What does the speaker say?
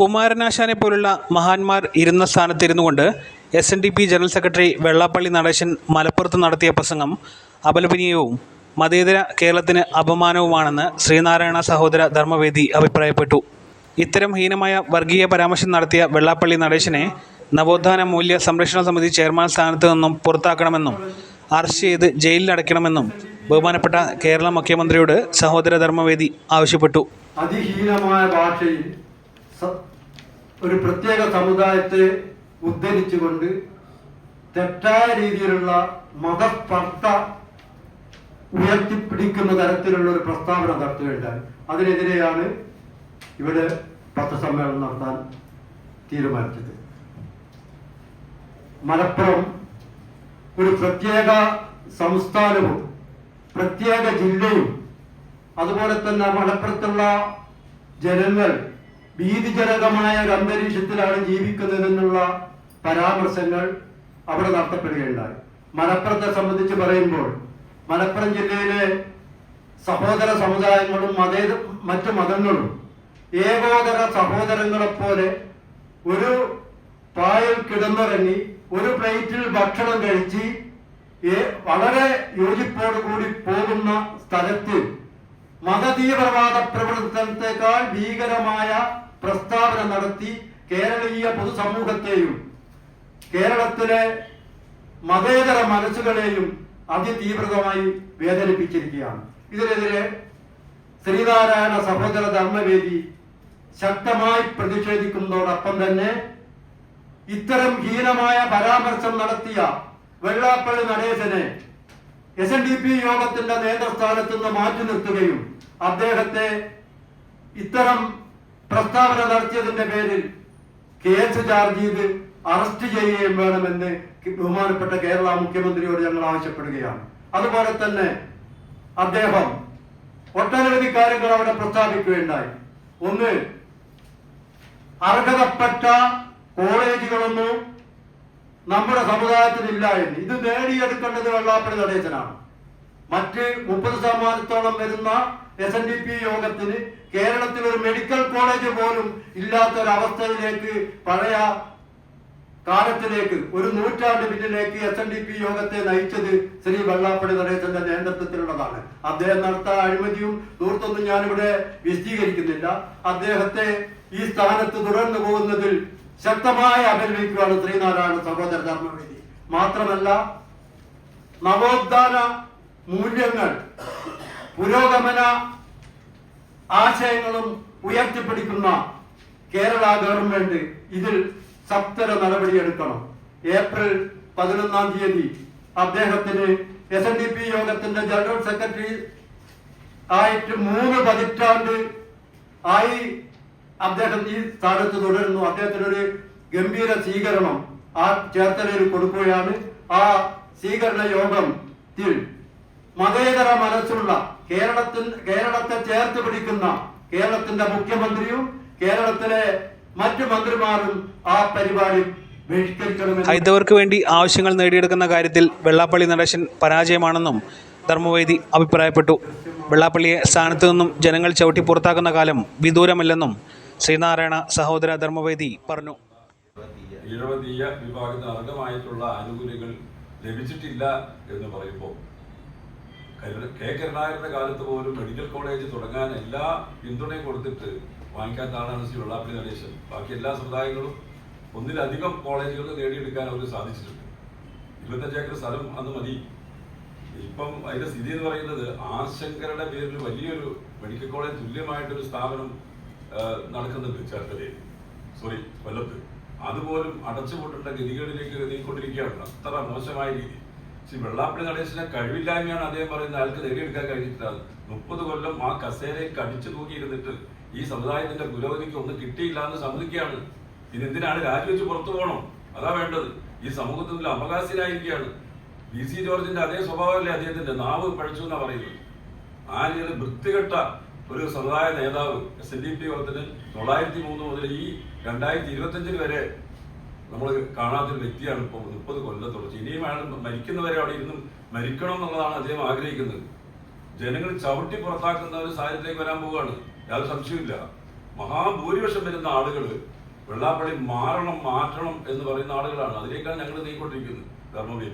കുമാരനാശാനെ പോലുള്ള മഹാന്മാർ ഇരുന്ന സ്ഥാനത്തിരുന്നു കൊണ്ട് S N D P general secretary Vellappally Natesan മലപ്പുറത്ത് നടത്തിയ പ്രസംഗം അപലപനീയവും മതേതര കേരളത്തിന് അപമാനവുമാണെന്ന് ശ്രീനാരായണ സഹോദര ധർമ്മവേദി അഭിപ്രായപ്പെട്ടു. ഇത്തരം ഹീനമായ വർഗീയ പരാമർശം നടത്തിയ വെള്ളാപ്പള്ളി നടേശനെ നവോത്ഥാന മൂല്യ സംരക്ഷണ സമിതി ചെയർമാൻ സ്ഥാനത്ത് നിന്നും പുറത്താക്കണമെന്നും അറസ്റ്റ് ചെയ്ത് ജയിലിലടയ്ക്കണമെന്നും ബഹുമാനപ്പെട്ട കേരള മുഖ്യമന്ത്രിയോട് സഹോദര ധർമ്മവേദി ആവശ്യപ്പെട്ടു. അതിഹീനമായ ഭാഷയിൽ ഒരു പ്രത്യേക സമുദായത്തെ ഉദ്ധരിച്ചുകൊണ്ട് തെറ്റായ രീതിയിലുള്ള മതസ്പർദ്ധ ഉയർത്തിപ്പിടിക്കുന്ന തരത്തിലുള്ള ഒരു പ്രസ്താവന നടത്തുകയുണ്ടായി അതിനെതിരെയാണ് ഇവിടെ പത്രസമ്മേളനം നടത്താൻ തീരുമാനിച്ചത്. മലപ്പുറം ഒരു പ്രത്യേക സംസ്ഥാനവും പ്രത്യേക ജില്ലയും അതുപോലെ തന്നെ മലപ്പുറത്തുള്ള ജനങ്ങൾ ഭീതിജനകമായ ഒരു അന്തരീക്ഷത്തിലാണ് ജീവിക്കുന്നതെന്നുള്ള പരാമർശങ്ങൾ അവിടെ നടത്തപ്പെടുകയുണ്ടായി. മലപ്പുറത്തെ സംബന്ധിച്ച് പറയുമ്പോൾ മലപ്പുറം ജില്ലയിലെ സഹോദര സമുദായങ്ങളും മതേ മറ്റു മതങ്ങളും ഏകോദര സഹോദരങ്ങളെപ്പോലെ ഒരു പായൽ കിടന്നുറങ്ങി ഒരു പ്ലേറ്റിൽ ഭക്ഷണം കഴിച്ച് വളരെ യോജിപ്പോടുകൂടി പോകുന്ന സ്ഥലത്ത് മതതീവ്രവാദ പ്രവർത്തനത്തെക്കാൾ ഭീകരമായ പ്രസ്താവന നടത്തി കേരളീയ പൊതുസമൂഹത്തെയും കേരളത്തിലെ മതേതര മനസ്സുകളെയും അതിതീവ്രതമായി വേദനിപ്പിച്ചിരിക്കുകയാണ്. ഇതിനെതിരെ ശ്രീനാരായണ സഹോദര ധർമ്മവേദി ശക്തമായി പ്രതിഷേധിക്കുന്നതോടൊപ്പം തന്നെ ഇത്തരം ഹീനമായ പരാമർശം നടത്തിയ വെള്ളാപ്പള്ളി നടേശനെ എസ് എൻ ഡി പി യോഗത്തിന്റെ നേതൃസ്ഥാനത്ത് നിന്ന് മാറ്റി നിർത്തുകയും അദ്ദേഹത്തെ ഇത്തരം പ്രസ്താവന നടത്തിയതിന്റെ പേരിൽ കേസ് ചാർജ് ചെയ്ത് അറസ്റ്റ് ചെയ്യുകയും വേണമെന്ന് ബഹുമാനപ്പെട്ട കേരള മുഖ്യമന്ത്രിയോട് ഞങ്ങൾ ആവശ്യപ്പെടുകയാണ്. അതുപോലെ തന്നെ അദ്ദേഹം ഒട്ടനവധി കാര്യങ്ങൾ അവിടെ പ്രസ്താവിക്കുകയുണ്ടായി. ഒന്ന് അർഹതപ്പെട്ട കോളേജുകളൊന്നും നമ്മുടെ സമുദായത്തിൽ ഇല്ല എന്ന്. ഇത് നേടിയെടുക്കേണ്ടത് വെള്ളാപ്പള്ളി നടേശനാണ്. മറ്റ് മുപ്പത് ശതമാനത്തോളം വരുന്ന എസ് എൻ ഡി പി യോഗത്തിന് കേരളത്തിൽ ഒരു മെഡിക്കൽ കോളേജ് പോലും ഇല്ലാത്തൊരവസ്ഥയിലേക്ക് പഴയ കാലത്തിലേക്ക് ഒരു നൂറ്റാണ്ട് പിന്നിലേക്ക് എസ് എൻ ഡി പി യോഗത്തെ നയിച്ചത് ശ്രീ വെള്ളാപ്പള്ളി നടേശന്റെ നേതൃത്വത്തിലുള്ളതാണ്. അദ്ദേഹം നടത്ത അഴിമതിയും ദൂർത്തൊന്നും ഞാനിവിടെ വിശദീകരിക്കുന്നില്ല. അദ്ദേഹത്തെ ഈ സ്ഥാനത്ത് തുടർന്നു പോകുന്നതിൽ ശക്തമായി അപലപിക്കുകയാണ് ശ്രീനാരായണ സഹോദര ധർമ്മവേദി മാത്രമല്ല നവോത്ഥാന മൂല്യങ്ങൾ പുരോഗമന ആശയങ്ങളും ഉയർത്തിപ്പിടിക്കുന്ന കേരള ഗവൺമെന്റ് ഇതിൽ സത്വര നടപടിയെടുക്കണം. ഏപ്രിൽ പതിനൊന്നാം തീയതി അദ്ദേഹത്തിന് എസ് എൻ ഡി പി യോഗത്തിന്റെ ജനറൽ സെക്രട്ടറി ആയിട്ട് മൂന്ന് പതിറ്റാണ്ട് ആയി അദ്ദേഹം ഈ സ്ഥാനത്ത് തുടരുന്നു. അദ്ദേഹത്തിന് ഒരു ഗംഭീര സ്വീകരണം ആ ചേർത്തലയിൽ കൊടുക്കുകയാണ്. ആ സ്വീകരണ യോഗത്തിൽ മതേതര മനസ്സുള്ള കേരളത്തിൽ കേരളത്തെ ചേർത്ത് പിടിക്കുന്ന കേരളത്തിന്റെ മുഖ്യമന്ത്രിയും കേരളത്തിലെ മറ്റു മന്ത്രിമാരും ആ പരിപാടി ഹൈന്ദവർക്ക് വേണ്ടി ആവശ്യങ്ങൾ നേടിയെടുക്കുന്ന കാര്യത്തിൽ വെള്ളാപ്പള്ളി നടേശൻ പരാജയമാണെന്നും ധർമ്മവേദി അഭിപ്രായപ്പെട്ടു. വെള്ളാപ്പള്ളിയെ സ്ഥാനത്തു നിന്നും ജനങ്ങൾ ചവിട്ടി പുറത്താക്കുന്ന കാലം വിദൂരമല്ലെന്നും ശ്രീനാരായണ സഹോദര ധർമ്മവേദി പറഞ്ഞു. വിഭാഗത്തിന് അർഹമായിട്ടുള്ള ആനുകൂല്യങ്ങൾ ലഭിച്ചിട്ടില്ല എന്ന് പറയുമ്പോൾ കെ. കരുണാകരന്റെ കാലത്ത് പോലും മെഡിക്കൽ കോളേജ് തുടങ്ങാൻ എല്ലാ പിന്തുണയും കൊടുത്തിട്ട് വാങ്ങിക്കാത്ത ആളാണ് ശ്രീ വെള്ളാപ്പള്ളി നടേശൻ. ബാക്കി എല്ലാ സമുദായങ്ങളും ഒന്നിലധികം കോളേജുകൾ നേടിയെടുക്കാൻ അവർക്ക് സാധിച്ചിട്ടുണ്ട്. ഇരുപത്തഞ്ച് ഏക്കർ സ്ഥലം അന്ന് മതി. ഇപ്പം അതിന്റെ സ്ഥിതി എന്ന് പറയുന്നത് ആശങ്കരുടെ പേരിൽ വലിയൊരു മെഡിക്കൽ കോളേജ് തുല്യമായിട്ടൊരു സ്ഥാപനം നടക്കുന്നുണ്ട് ചേർത്തലയിൽ. സോറി കൊല്ലത്ത്. അതുപോലും അടച്ചുപൂട്ടേണ്ട ഗതികളിലേക്ക് നീക്കൊണ്ടിരിക്കുകയാണ്. അത്ര മോശമായ രീതി. വെള്ളാപ്പള്ളി നടേശന്റെ കഴിവില്ലായ്മയാണ് അദ്ദേഹം പറയുന്നത്. അയാൾക്ക് നേടിയെടുക്കാൻ കഴിഞ്ഞിട്ടില്ല. മുപ്പത് കൊല്ലം ആ കസേരയിൽ കടിച്ചു തൂക്കിയിരുന്നിട്ട് ഈ സമുദായത്തിന്റെ പുരോഗതിക്ക് ഒന്നും കിട്ടിയില്ല എന്ന് സമ്മതിക്കുകയാണ്. ഇനി എന്തിനാണ് രാജിവെച്ച് പുറത്തു പോകണം? അതാ വേണ്ടത്. ഈ സമൂഹത്തിൽ അവകാശിനായിരിക്കുകയാണ് വി സി ജോർജിന്റെ അതേ സ്വഭാവമല്ലേ അദ്ദേഹത്തിന്റെ? നാവ് പഴിച്ചു എന്നാ പറയുന്നത്. ആ രീതിയിൽ വൃത്തികെട്ട ഒരു സമുദായ നേതാവ് എസ് എൻ ഡി പി യോഗത്തിന് തൊള്ളായിരത്തി മൂന്ന് മുതൽ ഈ രണ്ടായിരത്തി ഇരുപത്തഞ്ചിന് വരെ നമ്മൾ കാണാത്തൊരു വ്യക്തിയാണ് ഇപ്പോൾ മുപ്പത് കൊല്ലത്തുള്ളത് ഇനിയും അയാൾ മരിക്കുന്നവരെ അവിടെ ഇരുന്ന് മരിക്കണം എന്നുള്ളതാണ് അദ്ദേഹം ആഗ്രഹിക്കുന്നത്. ജനങ്ങൾ ചവിട്ടി പുറത്താക്കുന്ന ഒരു സാഹചര്യത്തിലേക്ക് വരാൻ പോവുകയാണ്. യാതൊരു സംശയമില്ല മഹാഭൂരിപക്ഷം വരുന്ന ആളുകൾ വെള്ളാപ്പള്ളി മാറണം മാറ്റണം എന്ന് പറയുന്ന ആളുകളാണ്. അതിലേക്കാണ് ഞങ്ങൾ നീങ്ങിക്കൊണ്ടിരിക്കുന്നത് ധർമ്മവീർ